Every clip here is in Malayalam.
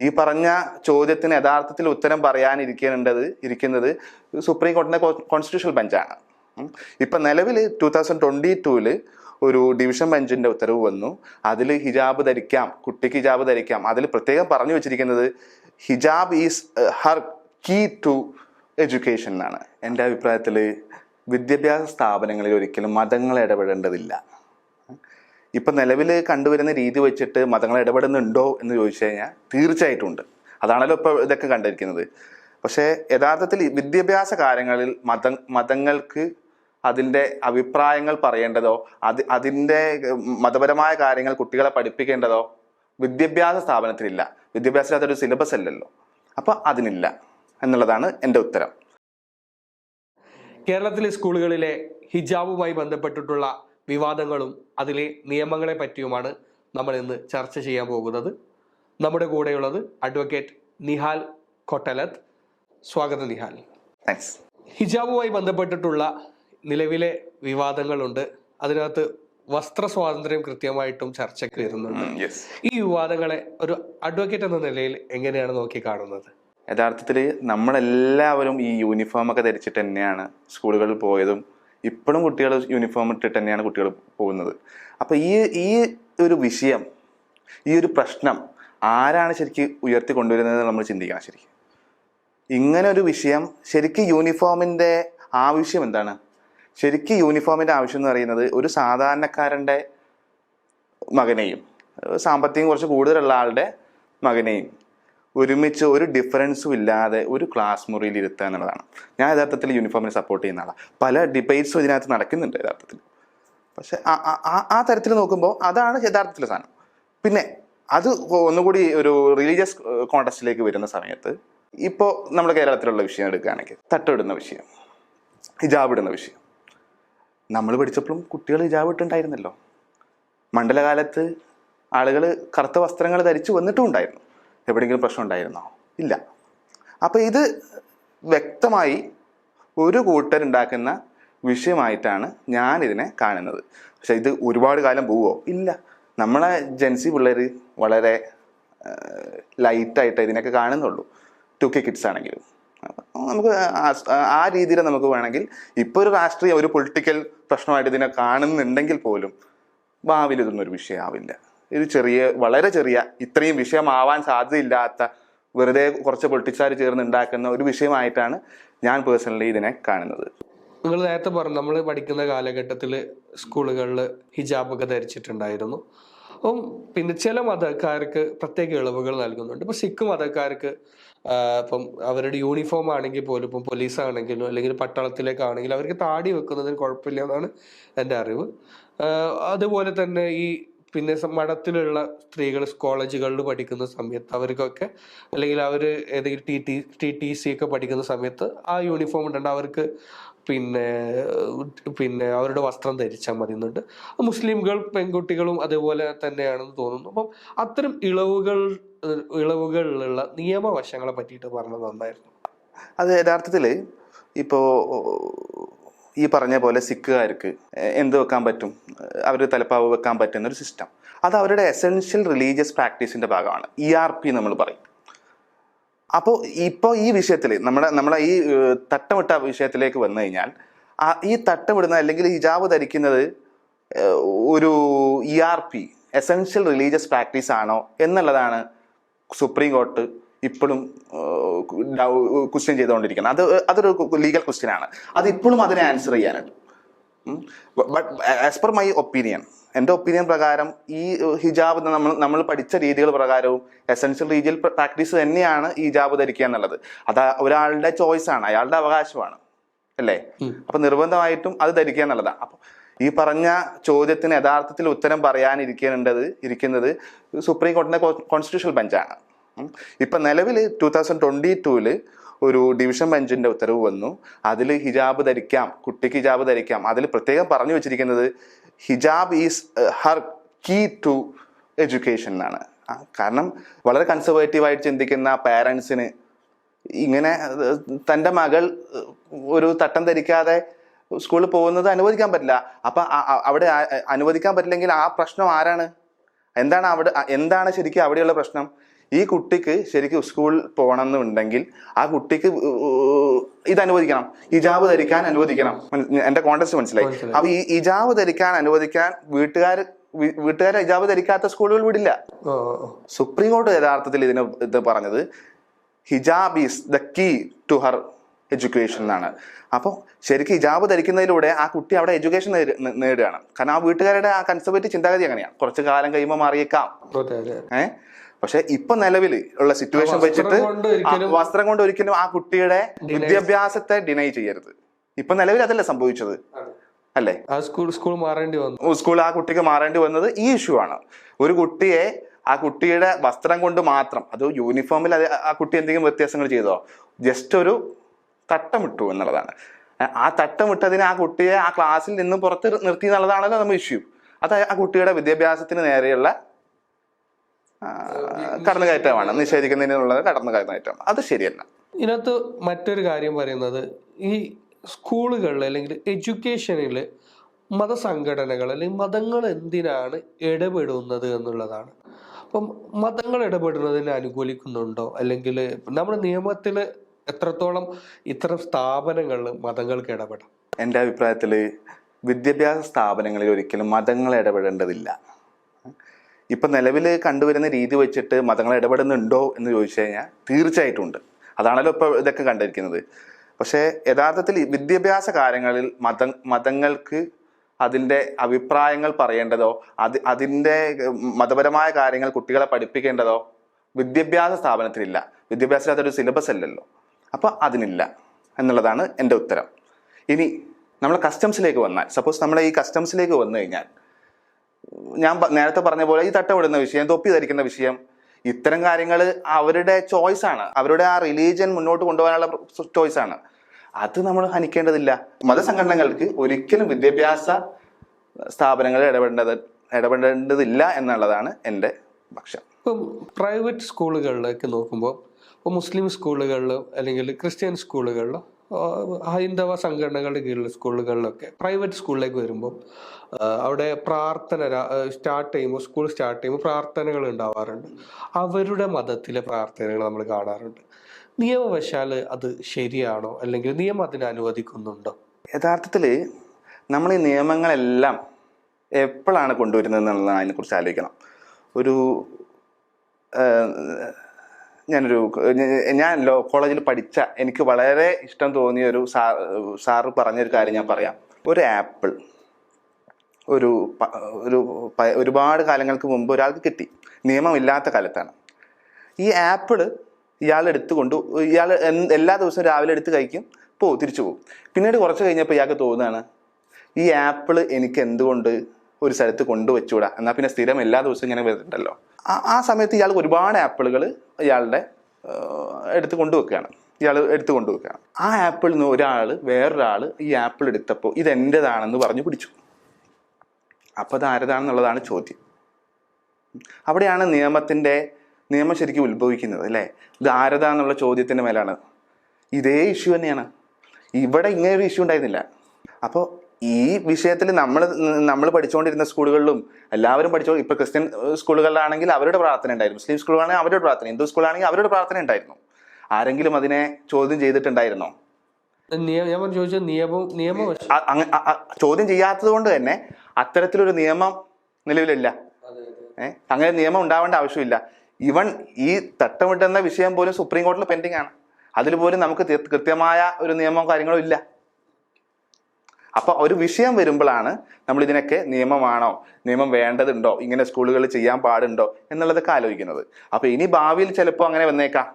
ഈ പറഞ്ഞ ചോദ്യത്തിന് യഥാർത്ഥത്തിൽ ഉത്തരം പറയാനിരിക്കേണ്ടത് ഇരിക്കുന്നത് സുപ്രീം കോടതിയുടെ കോൺസ്റ്റിറ്റ്യൂഷണൽ ബെഞ്ചാണ് ഇപ്പൊ നിലവിൽ ടൂ തൗസൻഡ് ട്വന്റി ടൂവിൽ ഒരു ഡിവിഷൻ ബെഞ്ചിന്റെ ഉത്തരവ് വന്നു. അതിൽ ഹിജാബ് ധരിക്കാം കുട്ടിക്ക് ഹിജാബ് ധരിക്കാം. അതിൽ പ്രത്യേകം പറഞ്ഞു വെച്ചിരിക്കുന്നത് hijab is her key to education എന്നാണ്. എന്റെ അഭിപ്രായത്തിൽ വിദ്യാഭ്യാസ സ്ഥാപനങ്ങളിൽ ഒരിക്കലും മതങ്ങൾ ഇടപെടേണ്ടതില്ല. ഇപ്പൊ നിലവിൽ കണ്ടുവരുന്ന രീതി വെച്ചിട്ട് മതങ്ങൾ ഇടപെടുന്നുണ്ടോ എന്ന് ചോദിച്ചു കഴിഞ്ഞാൽ തീർച്ചയായിട്ടും ഉണ്ട്. അതാണല്ലോ ഇപ്പോൾ ഇതൊക്കെ കണ്ടിരിക്കുന്നത്. പക്ഷേ യഥാർത്ഥത്തിൽ വിദ്യാഭ്യാസ കാര്യങ്ങളിൽ മത മതങ്ങൾക്ക് അതിന്റെ അഭിപ്രായങ്ങൾ പറയേണ്ടതോ അത് അതിന്റെ മതപരമായ കാര്യങ്ങൾ കുട്ടികളെ പഠിപ്പിക്കേണ്ടതോ വിദ്യാഭ്യാസ സ്ഥാപനത്തിലില്ല. വിദ്യാഭ്യാസത്തിൽ ഒരു സിലബസ് അല്ലല്ലോ. അപ്പോൾ അതിനില്ല എന്നുള്ളതാണ് എന്റെ ഉത്തരം. കേരളത്തിലെ സ്കൂളുകളിലെ ഹിജാബുമായി ബന്ധപ്പെട്ടിട്ടുള്ള വിവാദങ്ങളും അതിലെ നിയമങ്ങളെ പറ്റിയുമാണ് നമ്മൾ ഇന്ന് ചർച്ച ചെയ്യാൻ പോകുന്നത്. നമ്മുടെ കൂടെയുള്ളത് അഡ്വക്കേറ്റ് നിഹാൽ കൊട്ടലത്ത്. സ്വാഗതം നിഹാൽ. താങ്ക്സ് ഹിജാബുമായി ബന്ധപ്പെട്ടിട്ടുള്ള നിലവിലെ വിവാദങ്ങളുണ്ട്. അതിനകത്ത് വസ്ത്ര സ്വാതന്ത്ര്യം കൃത്യമായിട്ടും ചർച്ചയ്ക്ക് വരുന്നുണ്ട്. ഈ വിവാദങ്ങളെ ഒരു അഡ്വക്കേറ്റ് എന്ന നിലയിൽ എങ്ങനെയാണ് നോക്കി കാണുന്നത് യഥാർത്ഥത്തിൽ നമ്മളെല്ലാവരും ഈ യൂണിഫോം ഒക്കെ ധരിച്ചിട്ട് തന്നെയാണ് സ്കൂളുകളിൽ പോയതും ഇപ്പോഴും കുട്ടികൾ യൂണിഫോം ഇട്ടിട്ട് തന്നെയാണ് കുട്ടികൾ പോകുന്നത്. അപ്പോൾ ഈ ഈ ഒരു വിഷയം ഈ ഒരു പ്രശ്നം ആരാണ് ശരിക്കും ഉയർത്തി കൊണ്ടുവരുന്നത് നമ്മൾ ചിന്തിക്കണം ശരിക്കും. ഇങ്ങനെ ഒരു വിഷയം ശരിക്കും യൂണിഫോമിന്റെ ആവശ്യം എന്താണ്? ശരിക്കും യൂണിഫോമിന്റെ ആവശ്യം എന്ന് പറയുന്നത് ഒരു സാധാരണക്കാരന്റെ മകനെയും സാമ്പത്തികം കുറച്ച് കൂടുതലുള്ള ആളുടെ മകനെയും ഒരുമിച്ച് ഒരു ഡിഫറൻസും ഇല്ലാതെ ഒരു ക്ലാസ് മുറിയിൽ ഇരുത്തുക എന്നുള്ളതാണ്. ഞാൻ യഥാർത്ഥത്തിൽ യൂണിഫോമിനെ സപ്പോർട്ട് ചെയ്യുന്ന ആളാണ് പല ഡിബേറ്റ്സും ഇതിനകത്ത് നടക്കുന്നുണ്ട് യഥാർത്ഥത്തിൽ. പക്ഷെ ആ- തരത്തിൽ നോക്കുമ്പോൾ അതാണ് യഥാർത്ഥത്തിൽ സാധനം. പിന്നെ അത് ഒന്നുകൂടി ഒരു റിലീജിയസ് കോണ്ടസ്റ്റിലേക്ക് വരുന്ന സമയത്ത് ഇപ്പോൾ നമ്മൾ കേരളത്തിലുള്ള വിഷയം എടുക്കുകയാണെങ്കിൽ തട്ടിടുന്ന വിഷയം ഹിജാബ് ഇടുന്ന വിഷയം. നമ്മൾ പഠിച്ചപ്പോഴും കുട്ടികൾ ഹിജാബ് ഇട്ടുണ്ടായിരുന്നല്ലോ മണ്ഡലകാലത്ത് ആളുകൾ കറുത്ത വസ്ത്രങ്ങൾ ധരിച്ചു വന്നിട്ടും ഉണ്ടായിരുന്നു. എവിടെയെങ്കിലും പ്രശ്നം ഉണ്ടായിരുന്നോ? ഇല്ല. അപ്പോൾ ഇത് വ്യക്തമായി ഒരു കൂട്ടരുണ്ടാക്കുന്ന വിഷയമായിട്ടാണ് ഞാൻ ഇതിനെ കാണുന്നത്. പക്ഷെ ഇത് ഒരുപാട് കാലം പോവോ ഇല്ല. നമ്മളെ ജെൻസി പിള്ളേർ വളരെ ലൈറ്റായിട്ട് ഇതിനൊക്കെ കാണുന്നുള്ളൂ. ടു കെ കിഡ്സ് ആണെങ്കിലും. നമുക്ക് ആ- രീതിയിൽ നമുക്ക് വേണമെങ്കിൽ ഇപ്പോൾ ഒരു രാഷ്ട്രീയ ഒരു പൊളിറ്റിക്കൽ പ്രശ്നമായിട്ട് ഇതിനെ കാണുന്നുണ്ടെങ്കിൽ പോലും ഭാവിയിൽ ഇതൊന്നും ഒരു വിഷയമാവില്ല. ഇത് ചെറിയ വളരെ ചെറിയ ഇത്രയും വിഷയമാവാൻ സാധ്യതയില്ലാത്ത വെറുതെ കുറച്ച് പൊളിറ്റിക്സുകാർ ചേർന്ന് ഉണ്ടാക്കുന്ന ഒരു വിഷയമായിട്ടാണ് ഞാൻ പേഴ്സണലി ഇതിനെ കാണുന്നത്. നിങ്ങൾ നേരത്തെ പറഞ്ഞു നമ്മൾ പഠിക്കുന്ന കാലഘട്ടത്തിൽ സ്കൂളുകളിൽ ഹിജാബൊക്കെ ധരിച്ചിട്ടുണ്ടായിരുന്നു. അപ്പം പിന്നെ ചില മതക്കാർക്ക് പ്രത്യേക ഇളവുകൾ നൽകുന്നുണ്ട്. ഇപ്പം സിഖ് മതക്കാർക്ക് ഇപ്പം അവരുടെ യൂണിഫോം ആണെങ്കിൽ പോലും ഇപ്പം പോലീസ് ആണെങ്കിലും അല്ലെങ്കിൽ പട്ടാളത്തിലേക്കാണെങ്കിലും അവർക്ക് താടി വെക്കുന്നതിന് കുഴപ്പമില്ല എന്നാണ് എന്റെ അറിവ്. അതുപോലെ തന്നെ ഈ പിന്നെ മഠത്തിലുള്ള സ്ത്രീകൾ കോളേജുകളിൽ പഠിക്കുന്ന സമയത്ത് അവർക്കൊക്കെ അല്ലെങ്കിൽ അവർ ഏതെങ്കിലും T T T T C ഒക്കെ പഠിക്കുന്ന സമയത്ത് ആ യൂണിഫോം ഇട്ടുണ്ട് അവർക്ക് പിന്നെ പിന്നെ അവരുടെ വസ്ത്രം ധരിച്ചാൽ മതി എന്നുണ്ട്. മുസ്ലിംകൾ പെൺകുട്ടികളും അതേപോലെ തന്നെയാണെന്ന് തോന്നുന്നു. അപ്പം അത്തരം ഇളവുകൾ ഇളവുകളിലുള്ള നിയമവശങ്ങളെ പറ്റിയിട്ട് പറഞ്ഞത് നന്നായിരുന്നു അത് യഥാർത്ഥത്തിൽ ഇപ്പോൾ ഈ പറഞ്ഞ പോലെ സിഖുകാർക്ക് എന്ത് വെക്കാൻ പറ്റും? അവർ തലപ്പാവ് വെക്കാൻ പറ്റുന്ന ഒരു സിസ്റ്റം അത് അവരുടെ എസെൻഷ്യൽ റിലീജിയസ് പ്രാക്ടീസിന്റെ ഭാഗമാണ്. ഇ ആർ പി നമ്മൾ പറയും. അപ്പോൾ ഇപ്പോൾ ഈ വിഷയത്തിൽ നമ്മുടെ നമ്മളെ ഈ തട്ടമിട്ട വിഷയത്തിലേക്ക് വന്നു കഴിഞ്ഞാൽ ഈ തട്ടമിടുന്ന അല്ലെങ്കിൽ ഹിജാബ് ധരിക്കുന്നത് ഒരു E R P essential religious practice ആണോ എന്നുള്ളതാണ് സുപ്രീം കോർട്ട് ഇപ്പോഴും ക്വസ്റ്റ്യൻ ചെയ്തുകൊണ്ടിരിക്കുന്നത് അത് അതൊരു ലീഗൽ ക്വസ്റ്റ്യൻ ആണ്. അത് ഇപ്പോഴും അതിനെ ആൻസർ ചെയ്യാനുണ്ട്. But as per my opinion എന്റെ ഒപ്പീനിയൻ പ്രകാരം ഈ ഹിജാബ് നമ്മൾ നമ്മൾ പഠിച്ച രീതികൾ പ്രകാരവും എസെൻഷ്യൽ രീതിയിൽ പ്രാക്ടീസ് തന്നെയാണ് ഈ ഹിജാബ് ധരിക്കുക എന്നുള്ളത്. അത് ഒരാളുടെ ചോയ്സ് ആണ് അയാളുടെ അവകാശമാണ്. അല്ലേ? അപ്പൊ നിർബന്ധമായിട്ടും അത് ധരിക്കുക എന്നുള്ളതാണ് അപ്പൊ ഈ പറഞ്ഞ ചോദ്യത്തിന് യഥാർത്ഥത്തിൽ ഉത്തരം പറയാനിരിക്കേണ്ടത് ഇരിക്കുന്നത് സുപ്രീം കോടതിയുടെ കോൺസ്റ്റിറ്റ്യൂഷണൽ ബെഞ്ചാണ്. ഇപ്പൊ നിലവിൽ ടൂ തൗസൻഡ് ട്വന്റി ടൂവിൽ ഒരു ഡിവിഷൻ ബെഞ്ചിന്റെ ഉത്തരവ് വന്നു. അതിൽ ഹിജാബ് ധരിക്കാം കുട്ടിക്ക് ഹിജാബ് ധരിക്കാം. അതിൽ പ്രത്യേകം പറഞ്ഞു വെച്ചിരിക്കുന്നത് hijab is her key to education എന്നാണ്. കാരണം വളരെ കൺസർവേറ്റീവായിട്ട് ചിന്തിക്കുന്ന പാരൻസിന് ഇങ്ങനെ തന്റെ മകൾ ഒരു തട്ടം ധരിക്കാതെ സ്കൂളിൽ പോകുന്നത് അനുവദിക്കാൻ പറ്റില്ല. അപ്പൊ അവിടെ അനുവദിക്കാൻ പറ്റില്ലെങ്കിൽ ആ പ്രശ്നം ആരാണ്? എന്താണ് അവിടെ എന്താണ് ശരിക്കും അവിടെയുള്ള പ്രശ്നം? ഈ കുട്ടിക്ക് ശരിക്കും സ്കൂളിൽ പോകണമെന്നുണ്ടെങ്കിൽ ആ കുട്ടിക്ക് ഇത് അനുവദിക്കണം ഇജാബ് ധരിക്കാൻ അനുവദിക്കണം. എന്റെ കോണ്ടസ്റ്റ് മനസ്സിലായി. അപ്പൊ ഈ ഇജാബ് ധരിക്കാൻ അനുവദിക്കാൻ വീട്ടുകാർ വീട്ടുകാരെ ഇജാബ് ധരിക്കാത്ത സ്കൂളുകൾ വിടില്ല. സുപ്രീം കോടതി യഥാർത്ഥത്തിൽ ഇതിന് ഇത് പറഞ്ഞത് hijab is the key to her education എന്നാണ്. അപ്പോൾ ശരിക്കും ഹിജാബ് ധരിക്കുന്നതിലൂടെ ആ കുട്ടി അവിടെ എഡ്യൂക്കേഷൻ നേടുകയാണ്. കാരണം ആ വീട്ടുകാരുടെ ആ കൺസർവേറ്റീവ് ചിന്താഗതി അങ്ങനെയാണ് കുറച്ച് കാലം കഴിയുമ്പോൾ മാറിയേക്കാം. ഏഹ് പക്ഷെ ഇപ്പൊ നിലവിൽ ഉള്ള സിറ്റുവേഷൻ വെച്ചിട്ട് വസ്ത്രം കൊണ്ട് ഒരിക്കലും ആ കുട്ടിയുടെ വിദ്യാഭ്യാസത്തെ ഡിനൈ ചെയ്യരുത്. ഇപ്പൊ നിലവിൽ അതല്ല സംഭവിച്ചത്. അല്ലേ? സ്കൂൾ സ്കൂൾ മാറേണ്ടി വന്നു. സ്കൂൾ ആ കുട്ടിക്ക് മാറേണ്ടി വന്നത് ഈ ഇഷ്യൂ ആണ്. ഒരു കുട്ടിയെ ആ കുട്ടിയുടെ വസ്ത്രം കൊണ്ട് മാത്രം അത് യൂണിഫോമിൽ ആ കുട്ടി എന്തെങ്കിലും വ്യത്യാസങ്ങൾ ചെയ്തോ? ജസ്റ്റ് ഒരു തട്ടമിട്ടു എന്നുള്ളതാണ്. ആ തട്ടമിട്ടതിന് ആ കുട്ടിയെ ആ ക്ലാസ്സിൽ നിന്ന് പുറത്ത് നിർത്തി എന്നുള്ളതാണല്ലോ നമ്മൾ ഇഷ്യൂ അത് ആ കുട്ടിയുടെ വിദ്യാഭ്യാസത്തിന് നേരെയുള്ള കടന്നുകയറ്റമാണ് നിഷേധിക്കുന്നതിനുള്ളത് കടന്നുകയറ്റമാണ് അത് ശരിയല്ല. ഇതിനകത്ത് മറ്റൊരു കാര്യം പറയുന്നത് ഈ സ്കൂളുകളിൽ അല്ലെങ്കിൽ എഡ്യൂക്കേഷനിൽ മതസംഘടനകൾ അല്ലെങ്കിൽ മതങ്ങൾ എന്തിനാണ് ഇടപെടുന്നത് എന്നുള്ളതാണ്. അപ്പം മതങ്ങൾ ഇടപെടുന്നതിനെ അനുകൂലിക്കുന്നുണ്ടോ? അല്ലെങ്കിൽ നമ്മുടെ നിയമത്തിൽ എത്രത്തോളം ഇത്തരം സ്ഥാപനങ്ങളിൽ മതങ്ങൾക്ക് ഇടപെടാം? എന്റെ അഭിപ്രായത്തിൽ വിദ്യാഭ്യാസ സ്ഥാപനങ്ങളിൽ ഒരിക്കലും മതങ്ങൾ ഇടപെടേണ്ടതില്ല. ഇപ്പം നിലവിൽ കണ്ടുവരുന്ന രീതി വെച്ചിട്ട് മതങ്ങൾ ഇടപെടുന്നുണ്ടോ എന്ന് ചോദിച്ചു കഴിഞ്ഞാൽ തീർച്ചയായിട്ടും ഉണ്ട് അതാണല്ലോ ഇപ്പോൾ ഇതൊക്കെ കണ്ടിരിക്കുന്നത്. പക്ഷേ യഥാർത്ഥത്തിൽ വിദ്യാഭ്യാസ കാര്യങ്ങളിൽ മത മതങ്ങൾക്ക് അതിന്റെ അഭിപ്രായങ്ങൾ പറയേണ്ടതോ അത് അതിന്റെ മതപരമായ കാര്യങ്ങൾ കുട്ടികളെ പഠിപ്പിക്കേണ്ടതോ വിദ്യാഭ്യാസ സ്ഥാപനത്തിലില്ല. വിദ്യാഭ്യാസത്തിൽ അതൊരു സിലബസ് അല്ലല്ലോ. അപ്പോൾ അതിനില്ല എന്നുള്ളതാണ് എന്റെ ഉത്തരം. ഇനി നമ്മൾ കസ്റ്റംസിലേക്ക് വന്നാൽ സപ്പോസ് നമ്മൾ ഈ കസ്റ്റംസിലേക്ക് വന്നു കഴിഞ്ഞാൽ ഞാൻ നേരത്തെ പറഞ്ഞ പോലെ ഈ തട്ടമിടുന്ന വിഷയം തൊപ്പി ധരിക്കുന്ന വിഷയം ഇത്തരം കാര്യങ്ങൾ അവരുടെ ചോയ്സ് ആണ്. അവരുടെ ആ റിലീജിയൻ മുന്നോട്ട് കൊണ്ടുപോകാനുള്ള ചോയ്സ് ആണ്. അത് നമ്മൾ ഹനിക്കേണ്ടതില്ല. മതസംഘടനകൾക്ക് ഒരിക്കലും വിദ്യാഭ്യാസ സ്ഥാപനങ്ങളിൽ ഇടപെടേണ്ടത് ഇടപെടേണ്ടതില്ല എന്നുള്ളതാണ് എന്റെ പക്ഷം ഇപ്പം പ്രൈവറ്റ് സ്കൂളുകളിലേക്ക് നോക്കുമ്പോൾ ഇപ്പോൾ മുസ്ലിം സ്കൂളുകളിലും അല്ലെങ്കിൽ ക്രിസ്ത്യൻ സ്കൂളുകളിലും ഹൈന്ദവ സംഘടനകളുടെ കീഴിൽ സ്കൂളുകളിലൊക്കെ പ്രൈവറ്റ് സ്കൂളിലേക്ക് വരുമ്പോൾ അവിടെ പ്രാർത്ഥന സ്റ്റാർട്ട് ചെയ്യുമ്പോൾ സ്കൂൾ സ്റ്റാർട്ട് ചെയ്യുമ്പോൾ പ്രാർത്ഥനകൾ ഉണ്ടാവാറുണ്ട്. അവരുടെ മതത്തിലെ പ്രാർത്ഥനകൾ നമ്മൾ കാണാറുണ്ട്. നിയമവശാൽ അത് ശരിയാണോ? അല്ലെങ്കിൽ നിയമം അതിനെ അനുവദിക്കുന്നുണ്ടോ? യഥാർത്ഥത്തിൽ നമ്മൾ ഈ നിയമങ്ങളെല്ലാം എപ്പോഴാണ് കൊണ്ടുവരുന്നത് എന്നുള്ളതാണ് അതിനെക്കുറിച്ച് ആലോചിക്കണം. ഒരു ഞാനൊരു ഞാൻ ലോ കോളേജിൽ പഠിച്ച എനിക്ക് വളരെ ഇഷ്ടം തോന്നിയ ഒരു സാർ സാറ് പറഞ്ഞൊരു കാര്യം ഞാൻ പറയാം. ഒരു ആപ്പിൾ ഒരു ഒരു ഒരുപാട് കാലങ്ങൾക്ക് മുമ്പ് ഒരാൾക്ക് കിട്ടി. നിയമമില്ലാത്ത കാലത്താണ്. ഈ ആപ്പിൾ ഇയാൾ എടുത്തുകൊണ്ട് ഇയാൾ എല്ലാ ദിവസവും രാവിലെ എടുത്ത് കഴിക്കും പോകും തിരിച്ചു പോകും പിന്നീട് കുറച്ച് കഴിഞ്ഞപ്പോൾ ഇയാൾക്ക് തോന്നുകയാണ് ഈ ആപ്പിൾ എനിക്ക് എന്തുകൊണ്ട് ഒരു സ്ഥലത്ത് കൊണ്ടുവച്ചുകൂടാ എന്നാൽ പിന്നെ സ്ഥിരം എല്ലാ ദിവസവും ഇങ്ങനെ വരുന്നുണ്ടല്ലോ. ആ സമയത്ത് ഇയാൾ ഒരുപാട് ആപ്പിളുകൾ ഇയാളുടെ എടുത്ത് കൊണ്ടുവെക്കുകയാണ്. ഇയാൾ എടുത്ത് കൊണ്ടുവെക്കുകയാണ്. ആ ആപ്പിളിൽ നിന്ന് ഒരാൾ വേറൊരാൾ ഈ ആപ്പിൾ എടുത്തപ്പോൾ ഇത് എന്റെതാണെന്ന് പറഞ്ഞു പിടിച്ചു. അപ്പോൾ അത് ആരതാണെന്നുള്ളതാണ് ചോദ്യം. അവിടെയാണ് നിയമത്തിന്റെ നിയമം ശരിക്കും ഉത്ഭവിക്കുന്നത് അല്ലേ? ഇത് ആരതാന്നുള്ള ചോദ്യത്തിന്റെ മേലാണ്. ഇതേ ഇഷ്യൂ തന്നെയാണ്. ഇവിടെ ഇങ്ങനെ ഒരു ഇഷ്യൂ ഉണ്ടായിരുന്നില്ല. അപ്പോൾ ഈ വിഷയത്തിൽ നമ്മൾ നമ്മൾ പഠിച്ചുകൊണ്ടിരുന്ന സ്കൂളുകളിലും എല്ലാവരും പഠിച്ചു ഇപ്പോൾ ക്രിസ്ത്യൻ സ്കൂളുകളിലാണെങ്കിൽ അവരുടെ പ്രാർത്ഥന ഉണ്ടായിരുന്നു. മുസ്ലിം സ്കൂളുകളാണെങ്കിൽ അവരുടെ പ്രാർത്ഥന ഹിന്ദു സ്കൂളാണെങ്കിൽ അവരുടെ പ്രാർത്ഥന ഉണ്ടായിരുന്നു. ആരെങ്കിലും അതിനെ ചോദ്യം ചെയ്തിട്ടുണ്ടായിരുന്നോ? നിയമം ഞാൻ നിയമം നിയമം ചോദ്യം ചെയ്യാത്തത് കൊണ്ട് തന്നെ അത്തരത്തിലൊരു നിയമം നിലവിലില്ല. ഏഹ് അങ്ങനെ നിയമം ഉണ്ടാവേണ്ട ആവശ്യമില്ല. ഇവൻ ഈ തട്ടമിട്ടുന്ന വിഷയം പോലും സുപ്രീം കോടതിയിൽ പെൻഡിങ് ആണ് അതിൽ പോലും നമുക്ക് കൃത്യമായ ഒരു നിയമവും കാര്യങ്ങളും ഇല്ല. അപ്പൊ ഒരു വിഷയം വരുമ്പോഴാണ് നമ്മൾ ഇതിനൊക്കെ നിയമമാണോ? നിയമം വേണ്ടതുണ്ടോ? ഇങ്ങനെ സ്കൂളുകളിൽ ചെയ്യാൻ പാടുണ്ടോ? എന്നുള്ളതൊക്കെ ആലോചിക്കുന്നത്. അപ്പോൾ ഇനി ഭാവിയിൽ ചിലപ്പോൾ അങ്ങനെ വന്നേക്കാം.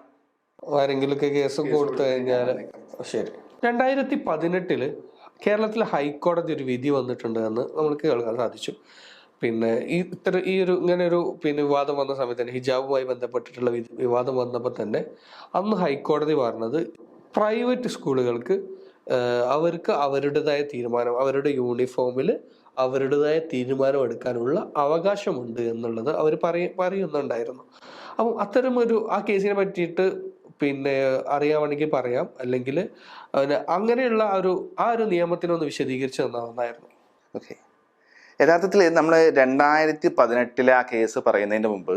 ആരെങ്കിലുമൊക്കെ കേസ് കൊടുത്തു കഴിഞ്ഞാൽ ശരി. രണ്ടായിരത്തി പതിനെട്ടിൽ കേരളത്തിൽ ഹൈക്കോടതി ഒരു വിധി വന്നിട്ടുണ്ട് എന്ന് നമുക്ക് കേൾക്കാൻ സാധിച്ചു. പിന്നെ ഈ ഇത്തരം ഈ ഒരു ഇങ്ങനെ ഒരു പിന്നെ വിവാദം വന്ന സമയത്ത് തന്നെ ഹിജാബുമായി ബന്ധപ്പെട്ടിട്ടുള്ള വിവാദം വന്നപ്പോൾ തന്നെ അന്ന് ഹൈക്കോടതി പറഞ്ഞത് പ്രൈവറ്റ് സ്കൂളുകൾക്ക് അവർക്ക് അവരുടേതായ തീരുമാനം അവരുടെ യൂണിഫോമിൽ അവരുടേതായ തീരുമാനം എടുക്കാനുള്ള അവകാശമുണ്ട് എന്നുള്ളത് അവർ പറയ പറയുന്നുണ്ടായിരുന്നു. അപ്പം അത്തരമൊരു ആ കേസിനെ പറ്റിയിട്ട് പിന്നെ അറിയാമെങ്കിൽ പറയാം. അല്ലെങ്കിൽ അങ്ങനെയുള്ള ഒരു ആ ഒരു നിയമത്തിനൊന്ന് വിശദീകരിച്ച് തന്നതായിരുന്നു ഓക്കെ യഥാർത്ഥത്തിൽ നമ്മൾ രണ്ടായിരത്തി പതിനെട്ടിലെ ആ കേസ് പറയുന്നതിന് മുമ്പ്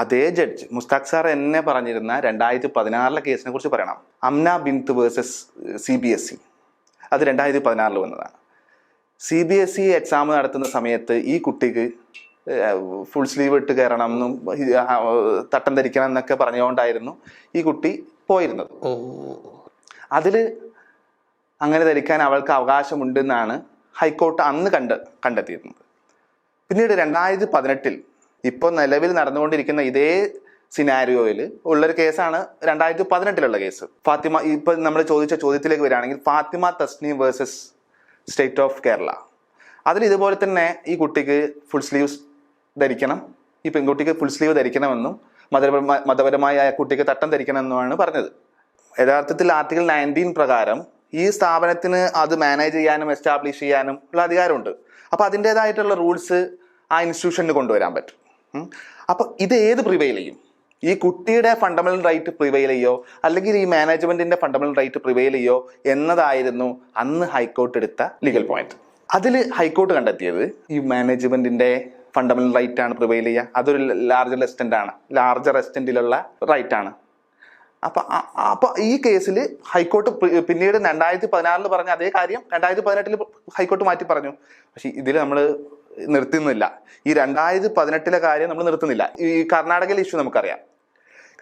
അതേ ജഡ്ജ് മുസ്താഖ് സാർ എന്നെ പറഞ്ഞിരുന്ന രണ്ടായിരത്തി പതിനാറിലെ കേസിനെ കുറിച്ച് പറയണം. Amna Bint versus C B S E. അത് രണ്ടായിരത്തി പതിനാറിൽ വന്നതാണ്. C B S E exam നടത്തുന്ന സമയത്ത് ഈ കുട്ടിക്ക് ഫുൾ സ്ലീവ് ഇട്ട് കയറണം എന്നും തട്ടം ധരിക്കണം എന്നൊക്കെ പറഞ്ഞുകൊണ്ടായിരുന്നു ഈ കുട്ടി പോയിരുന്നത്. അതിൽ അങ്ങനെ ധരിക്കാൻ അവൾക്ക് അവകാശമുണ്ടെന്നാണ് ഹൈക്കോർട്ട് അന്ന് കണ്ട് കണ്ടെത്തിയിരുന്നത്. പിന്നീട് രണ്ടായിരത്തി പതിനെട്ടിൽ ഇപ്പോൾ നിലവിൽ നടന്നുകൊണ്ടിരിക്കുന്ന ഇതേ സിനാരിയോയിൽ ഉള്ളൊരു കേസാണ് രണ്ടായിരത്തി പതിനെട്ടിലുള്ള കേസ്. ഫാത്തിമ ഇപ്പൊ നമ്മൾ ചോദിച്ച ചോദ്യത്തിലേക്ക് വരികയാണെങ്കിൽ Fathima Thasni versus state of Kerala. അതിൽ ഇതുപോലെ തന്നെ ഈ കുട്ടിക്ക് ഫുൾ സ്ലീവ്സ് ധരിക്കണം ഈ പെൺകുട്ടിക്ക് ഫുൾ സ്ലീവ് ധരിക്കണമെന്നും മതപരമായ മതപരമായ കുട്ടിക്ക് തട്ടം ധരിക്കണമെന്നുമാണ് പറഞ്ഞത്. യഥാർത്ഥത്തിൽ ആർട്ടിക്കിൾ നയന്റീൻ പ്രകാരം ഈ സ്ഥാപനത്തിന് അത് മാനേജ് ചെയ്യാനും എസ്റ്റാബ്ലിഷ് ചെയ്യാനും ഉള്ള അധികാരമുണ്ട്. അപ്പോൾ അതിന്റെതായിട്ടുള്ള റൂൾസ് ആ ഇൻസ്റ്റിറ്റ്യൂഷനിൽ കൊണ്ടുവരാൻ പറ്റും. അപ്പൊ ഇത് ഏത് പ്രിവെയിൽ ചെയ്യും? ഈ കുട്ടിയുടെ ഫണ്ടമെന്റൽ റൈറ്റ് പ്രിവെയിൽ ചെയ്യോ? അല്ലെങ്കിൽ ഈ മാനേജ്മെന്റിന്റെ ഫണ്ടമെന്റൽ റൈറ്റ് പ്രിവെയിൽ ചെയ്യോ? എന്നതായിരുന്നു അന്ന് ഹൈക്കോർട്ട് എടുത്ത ലീഗൽ പോയിന്റ് അതിൽ ഹൈക്കോർട്ട് കണ്ടെത്തിയത് ഈ മാനേജ്മെന്റിന്റെ ഫണ്ടമെന്റൽ റൈറ്റ് ആണ് പ്രിവെയിൽ ചെയ്യുക. അതൊരു ലാർജർ എസ്റ്റന്റ് ആണ്. ലാർജർ എസ്റ്റന്റിലുള്ള റൈറ്റ് ആണ്. അപ്പൊ അപ്പൊ ഈ കേസിൽ ഹൈക്കോർട്ട് പിന്നീട് രണ്ടായിരത്തി പതിനാറിൽ പറഞ്ഞ അതേ കാര്യം രണ്ടായിരത്തി പതിനെട്ടിൽ ഹൈക്കോർട്ട് മാറ്റി പറഞ്ഞു. പക്ഷെ ഇതിൽ നമ്മൾ നിർത്തുന്നില്ല. ഈ രണ്ടായിരത്തി പതിനെട്ടിലെ കാര്യം നമ്മൾ നിർത്തുന്നില്ല. ഈ കർണാടകയിലെ ഇഷ്യൂ നമുക്കറിയാം.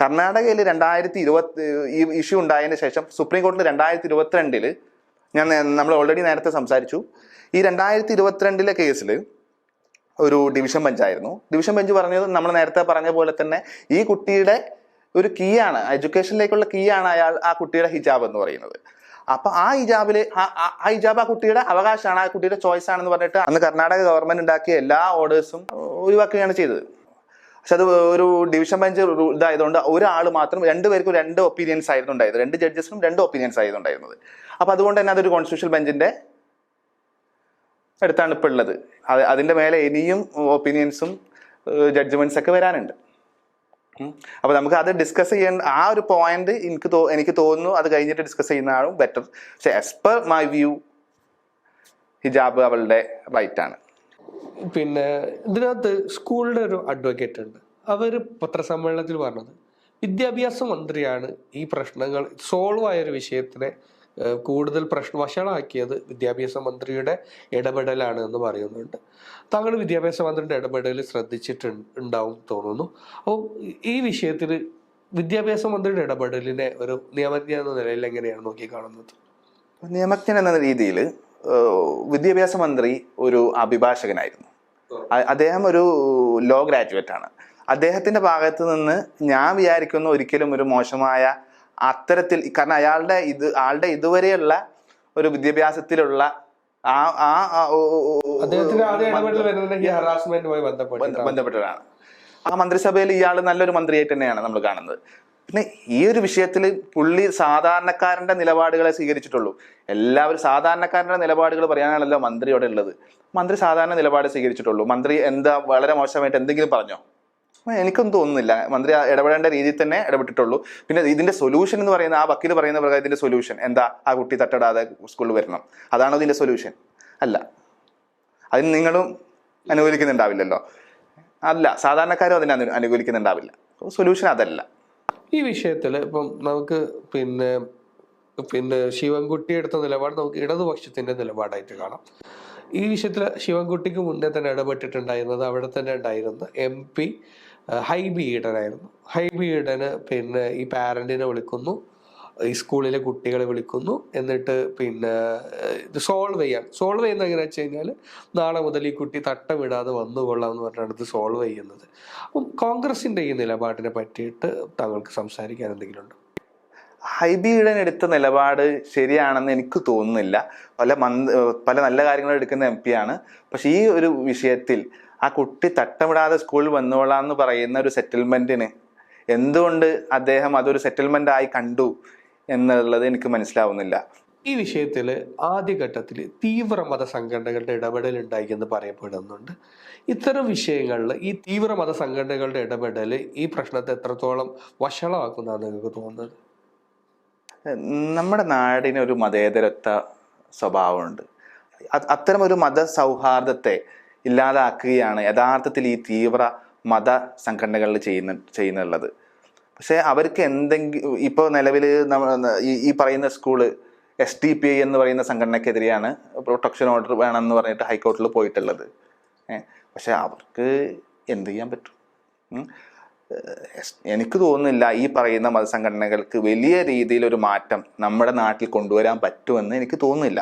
കർണാടകയിൽ രണ്ടായിരത്തി ഇരുപത്തി ഈ ഇഷ്യൂ ഉണ്ടായതിന് ശേഷം സുപ്രീം കോടതിയിൽ രണ്ടായിരത്തി ഇരുപത്തിരണ്ടിൽ ഞാൻ നമ്മൾ ഓൾറെഡി നേരത്തെ സംസാരിച്ചു. ഈ രണ്ടായിരത്തി ഇരുപത്തിരണ്ടിലെ കേസിൽ ഒരു ഡിവിഷൻ ബെഞ്ചായിരുന്നു ഡിവിഷൻ ബെഞ്ച് പറഞ്ഞത് നമ്മൾ നേരത്തെ പറഞ്ഞ പോലെ തന്നെ ഈ കുട്ടിയുടെ ഒരു കീയാണ് എഡ്യൂക്കേഷനിലേക്കുള്ള കീയാണ് അയാൾ ആ കുട്ടിയുടെ ഹിജാബ് എന്ന് പറയുന്നത്. അപ്പൊ ആ ഹിജാബിൽ ആ ഹിജാബ് ആ കുട്ടിയുടെ അവകാശമാണ് ആ കുട്ടിയുടെ ചോയ്സ് ആണെന്ന് പറഞ്ഞിട്ട് അന്ന് കർണാടക ഗവൺമെന്റ് ഉണ്ടാക്കിയ എല്ലാ ഓർഡേഴ്സും ഒഴിവാക്കുകയാണ് ചെയ്തത്. പക്ഷെ അത് ഒരു ഡിവിഷൻ ബെഞ്ച് ഇതായതുകൊണ്ട് ഒരാൾ മാത്രം രണ്ടുപേർക്കും രണ്ട് ഒപ്പീനിയൻസ് ആയിരുന്നു ഉണ്ടായത് രണ്ട് ജഡ്ജസിനും രണ്ട് ഒപ്പീനിയൻസ് ആയിരുന്നു ഉണ്ടായിരുന്നത്. അപ്പൊ അതുകൊണ്ട് തന്നെ അതൊരു കോൺസ്റ്റിറ്റ്യൂഷൻ ബെഞ്ചിന്റെ അടുത്താണ് ഇപ്പോൾ ഉള്ളത്. അതിന്റെ മേലെ ഇനിയും ഒപ്പീനിയൻസും ജഡ്ജ്മെന്റ്സ് ഒക്കെ വരാനുണ്ട്. ഉം. അപ്പൊ നമുക്ക് അത് ഡിസ്കസ് ചെയ്യാൻ ആ ഒരു പോയിന്റ് എനിക്ക് തോ എനിക്ക് തോന്നുന്നു അത് കഴിഞ്ഞിട്ട് ഡിസ്കസ് ചെയ്യുന്നതാണ് ബെറ്റർ പക്ഷെ ആസ് പെർ മൈ വ്യൂ ഹിജാബ് അവളുടെ റൈറ്റ് ആണ്. പിന്നെ ഇതിനകത്ത് സ്കൂളിന്റെ ഒരു അഡ്വക്കേറ്റ് ഉണ്ട്. അവർ പത്രസമ്മേളനത്തിൽ പറഞ്ഞത് വിദ്യാഭ്യാസ മന്ത്രിയാണ് ഈ പ്രശ്നങ്ങൾ സോൾവ് ആയ ഒരു വിഷയത്തിനെ കൂടുതൽ പ്രശ്ന വഷളാക്കിയത് വിദ്യാഭ്യാസ മന്ത്രിയുടെ ഇടപെടലാണ് എന്ന് പറയുന്നുണ്ട്. താങ്കൾ വിദ്യാഭ്യാസ മന്ത്രിയുടെ ഇടപെടൽ ശ്രദ്ധിച്ചിട്ട് ഉണ്ടാവും തോന്നുന്നു. അപ്പോൾ ഈ വിഷയത്തിൽ വിദ്യാഭ്യാസ മന്ത്രിയുടെ ഇടപെടലിനെ ഒരു നിയമജ്ഞ എന്ന നിലയിൽ എങ്ങനെയാണ് നോക്കി കാണുന്നത് നിയമജ്ഞൻ എന്ന രീതിയിൽ വിദ്യാഭ്യാസ മന്ത്രി ഒരു അഭിഭാഷകനായിരുന്നു. അദ്ദേഹം ഒരു ലോ ഗ്രാജുവേറ്റ് ആണ് അദ്ദേഹത്തിന്റെ ഭാഗത്ത് നിന്ന് ഞാൻ വിചാരിക്കുന്ന ഒരിക്കലും ഒരു മോശമായ അത്തരത്തിൽ കാരണം അയാളുടെ ഇത് ആളുടെ ഇതുവരെയുള്ള ഒരു വിദ്യാഭ്യാസത്തിലുള്ള ആ ആ ബന്ധപ്പെട്ടിട്ടാണ്. ആ മന്ത്രിസഭയിൽ ഇയാൾ നല്ലൊരു മന്ത്രിയായിട്ട് തന്നെയാണ് നമ്മൾ കാണുന്നത്. പിന്നെ ഈ ഒരു വിഷയത്തിൽ പുള്ളി സാധാരണക്കാരന്റെ നിലപാടുകളെ സ്വീകരിച്ചിട്ടുള്ളൂ. എല്ലാവരും സാധാരണക്കാരന്റെ നിലപാടുകൾ പറയാനാണല്ലോ മന്ത്രിയോടെ ഉള്ളത് മന്ത്രി സാധാരണ നിലപാട് സ്വീകരിച്ചിട്ടുള്ളൂ. മന്ത്രി എന്താ വളരെ മോശമായിട്ട് എന്തെങ്കിലും പറഞ്ഞോ? എനിക്കൊന്നും തോന്നുന്നില്ല. മന്ത്രി ഇടപെടേണ്ട രീതിയിൽ തന്നെ ഇടപെട്ടിട്ടുള്ളൂ. പിന്നെ ഇതിന്റെ സൊല്യൂഷൻ എന്ന് പറയുന്ന ആ വക്കീൽ പറയുന്ന പ്രകാരം ഇതിന്റെ സൊല്യൂഷൻ എന്താ ആ കുട്ടി തട്ടടാതെ സ്കൂളിൽ വരണം? അതാണോ ഇതിന്റെ സൊല്യൂഷൻ അല്ല. അതിന് നിങ്ങളും അനുകൂലിക്കുന്നുണ്ടാവില്ലല്ലോ. അല്ല സാധാരണക്കാരും അതിനെ അനു- അനുകൂലിക്കുന്നുണ്ടാവില്ല. സൊല്യൂഷൻ അതല്ല. ഈ വിഷയത്തിൽ ഇപ്പം നമുക്ക് പിന്നെ പിന്നെ ശിവൻകുട്ടി എടുത്ത നിലപാട് നമുക്ക് ഇടതുപക്ഷത്തിന്റെ നിലപാടായിട്ട് കാണാം. ഈ വിഷയത്തിൽ ശിവൻകുട്ടിക്ക് മുന്നേ തന്നെ ഇടപെട്ടിട്ടുണ്ടായിരുന്നത് അവിടെ തന്നെ ഉണ്ടായിരുന്ന എം പി ഹൈബി ഈഡനായിരുന്നു. ഹൈബി ഈഡന് പിന്നെ ഈ പാരന്റിനെ വിളിക്കുന്നു ഈ സ്കൂളിലെ കുട്ടികളെ വിളിക്കുന്നു എന്നിട്ട് പിന്നെ ഇത് സോൾവ് ചെയ്യാൻ. സോൾവ് ചെയ്യുന്ന എങ്ങനെ വെച്ച് കഴിഞ്ഞാൽ നാളെ മുതൽ ഈ കുട്ടി തട്ടമിടാതെ വന്നു കൊള്ളാം എന്ന് പറഞ്ഞാണ് ഇത് സോൾവ് ചെയ്യുന്നത്. അപ്പം കോൺഗ്രസിന്റെ ഈ നിലപാടിനെ പറ്റിയിട്ട് താങ്കൾക്ക് സംസാരിക്കാൻ എന്തെങ്കിലും ഉണ്ടോ ഹൈബി ഈഡൻ എടുത്ത നിലപാട് ശരിയാണെന്ന് എനിക്ക് തോന്നുന്നില്ല. പല മന്ത് പല നല്ല കാര്യങ്ങൾ എടുക്കുന്ന എം ആണ്. പക്ഷെ ഈ ഒരു വിഷയത്തിൽ ആ കുട്ടി തട്ടമിടാതെ സ്കൂളിൽ വന്നോളാം എന്ന് പറയുന്ന ഒരു സെറ്റിൽമെന്റിന് എന്തുകൊണ്ട് അദ്ദേഹം അതൊരു സെറ്റിൽമെന്റ് ആയി കണ്ടു എന്നുള്ളത് എനിക്ക് മനസ്സിലാവുന്നില്ല. ഈ വിഷയത്തിൽ ആദ്യഘട്ടത്തിൽ തീവ്ര മത സംഘടനകളുടെ ഇടപെടൽ ഉണ്ടായി എന്ന് പറയപ്പെടുന്നുണ്ട്. ഇത്തരം വിഷയങ്ങളിൽ ഈ തീവ്ര മത സംഘടനകളുടെ ഇടപെടൽ ഈ പ്രശ്നത്തെ എത്രത്തോളം വഷളമാക്കുന്നതാണ് നിങ്ങൾക്ക് തോന്നുന്നത്? നമ്മുടെ നാടിന് ഒരു മതേതരത്വ സ്വഭാവമുണ്ട്. അത് അത്തരം ഒരു മത സൗഹാർദ്ദത്തെ ഇല്ലാതാക്കുകയാണ് യഥാർത്ഥത്തിൽ ഈ തീവ്ര മത സംഘടനകളിൽ ചെയ്യുന്ന ചെയ്യുന്നുള്ളത്. പക്ഷേ അവർക്ക് എന്തെങ്കിലും ഇപ്പോൾ നിലവിൽ ഈ പറയുന്ന school S T P I എന്ന് പറയുന്ന സംഘടനക്കെതിരെയാണ് പ്രൊട്ടക്ഷൻ ഓർഡർ വേണമെന്ന് പറഞ്ഞിട്ട് ഹൈക്കോടതിയിൽ പോയിട്ടുള്ളത്. പക്ഷേ അവർക്ക് എന്ത് ചെയ്യാൻ പറ്റും. എനിക്ക് തോന്നുന്നില്ല ഈ പറയുന്ന മതസംഘടനകൾക്ക് വലിയ രീതിയിലൊരു മാറ്റം നമ്മുടെ നാട്ടിൽ കൊണ്ടുവരാൻ പറ്റുമെന്ന് എനിക്ക് തോന്നുന്നില്ല.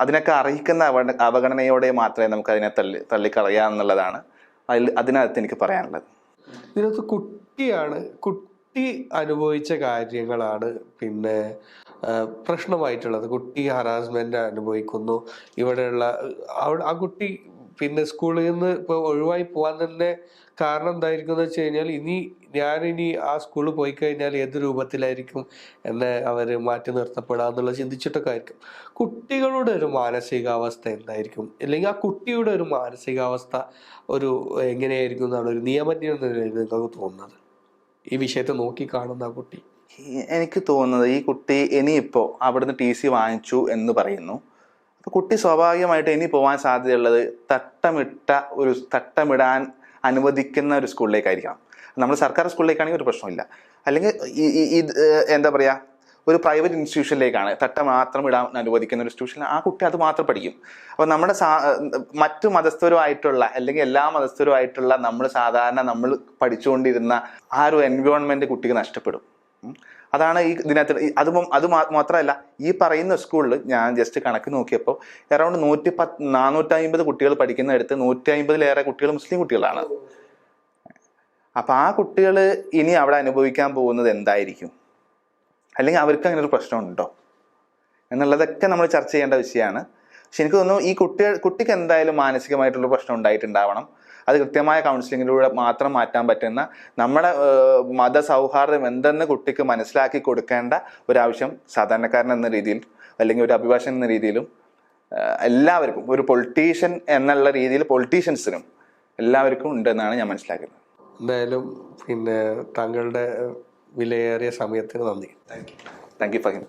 അതിനൊക്കെ അർഹിക്കുന്ന അവഗണ അവഗണനയോടെ മാത്രമേ നമുക്ക് അതിനെ തള്ളി തള്ളിക്കളയാമെന്നുള്ളതാണ് അതിൽ അതിനകത്ത് എനിക്ക് പറയാനുള്ളത്. ഇതിനകത്ത് കുട്ടിയാണ് കുട്ടി അനുഭവിച്ച കാര്യങ്ങളാണ് പിന്നെ പ്രശ്നമായിട്ടുള്ളത്. കുട്ടി ഹറാസ്മെന്റ് അനുഭവിക്കുന്നു. ഇവിടെയുള്ള ആ കുട്ടി പിന്നെ സ്കൂളിൽ നിന്ന് ഇപ്പോൾ ഒഴിവായി പോകാൻ തന്നെ കാരണം എന്തായിരിക്കും എന്ന് വെച്ച് കഴിഞ്ഞാൽ ഇനി ഞാനിനി ആ സ്കൂളിൽ പോയി കഴിഞ്ഞാൽ ഏത് രൂപത്തിലായിരിക്കും എന്നെ അവർ മാറ്റി നിർത്തപ്പെടാന്നുള്ളത് ചിന്തിച്ചിട്ടൊക്കെ ആയിരിക്കും. കുട്ടികളുടെ ഒരു മാനസികാവസ്ഥ എന്തായിരിക്കും? അല്ലെങ്കിൽ ആ കുട്ടിയുടെ ഒരു മാനസികാവസ്ഥ ഒരു എങ്ങനെയായിരിക്കും എന്നാണ് ഒരു നിയമജ്ഞ നിങ്ങൾക്ക് തോന്നുന്നത്? ഈ വിഷയത്തെ നോക്കി കാണുന്ന ആ കുട്ടി. എനിക്ക് തോന്നുന്നത് ഈ കുട്ടി ഇനിയിപ്പോൾ അവിടുന്ന് ടി സി വാങ്ങിച്ചു എന്ന് പറയുന്നു. അപ്പോൾ കുട്ടി സ്വാഭാവികമായിട്ട് ഇനി പോകാൻ സാധ്യതയുള്ളത് തട്ടമിട്ട ഒരു തട്ടമിടാൻ അനുവദിക്കുന്ന ഒരു സ്കൂളിലേക്കായിരിക്കണം. നമ്മൾ സർക്കാർ സ്കൂളിലേക്കാണെങ്കിൽ ഒരു പ്രശ്നമില്ല അല്ലെങ്കിൽ ഈ എന്താ പറയുക ഒരു പ്രൈവറ്റ് ഇൻസ്റ്റിറ്റ്യൂഷനിലേക്കാണ് തട്ട മാത്രം ഇടാൻ അനുവദിക്കുന്ന ഒരു ഇൻസ്റ്റിറ്റ്യൂഷനിൽ ആ കുട്ടി അത് മാത്രം പഠിക്കും. അപ്പോൾ നമ്മുടെ മറ്റു മതസ്ഥരുമായിട്ടുള്ള അല്ലെങ്കിൽ എല്ലാ മതസ്ഥരുമായിട്ടുള്ള നമ്മൾ സാധാരണ നമ്മൾ പഠിച്ചുകൊണ്ടിരുന്ന ആ ഒരു എൻവയോൺമെന്റ് കുട്ടിക്ക് നഷ്ടപ്പെടും. അതാണ് ഈ ഇതിനകത്ത് അത് അത് മാത്രമല്ല ഈ പറയുന്ന സ്കൂളിൽ ഞാൻ ജസ്റ്റ് കണക്ക് നോക്കിയപ്പോൾ അറൗണ്ട് നൂറ്റി പത്ത് നാനൂറ്റി അമ്പത് കുട്ടികൾ പഠിക്കുന്നിടത്ത് നൂറ്റി അമ്പതിലേറെ കുട്ടികൾ മുസ്ലിം കുട്ടികളാണ്. അപ്പോൾ ആ കുട്ടികൾ ഇനി അവിടെ അനുഭവിക്കാൻ പോകുന്നത് എന്തായിരിക്കും? അല്ലെങ്കിൽ അവർക്ക് അങ്ങനെ ഒരു പ്രശ്നമുണ്ടോ എന്നുള്ളതൊക്കെ നമ്മൾ ചർച്ച ചെയ്യേണ്ട വിഷയമാണ്. പക്ഷെ എനിക്ക് തോന്നുന്നു ഈ കുട്ടികൾ കുട്ടിക്ക് എന്തായാലും മാനസികമായിട്ടുള്ള പ്രശ്നം ഉണ്ടായിട്ടുണ്ടാവണം. അത് കൃത്യമായ കൗൺസിലിങ്ങിലൂടെ മാത്രം മാറ്റാൻ പറ്റുന്ന നമ്മുടെ മത മതസൗഹാർദ്ദം എന്തെന്ന് കുട്ടിക്ക് മനസ്സിലാക്കി കൊടുക്കേണ്ട ഒരാവശ്യം സാധാരണക്കാരൻ എന്ന രീതിയിൽ അല്ലെങ്കിൽ ഒരു അഭിഭാഷകൻ എന്ന രീതിയിലും എല്ലാവർക്കും ഒരു പൊളിറ്റീഷ്യൻ എന്നുള്ള രീതിയിൽ പൊളിറ്റീഷ്യൻസിനും എല്ലാവർക്കും ഉണ്ടെന്നാണ് ഞാൻ മനസ്സിലാക്കുന്നത്. എന്തായാലും പിന്നെ താങ്കളുടെ വിലയേറിയ സമയത്തിന് നന്ദി. Thank you thank you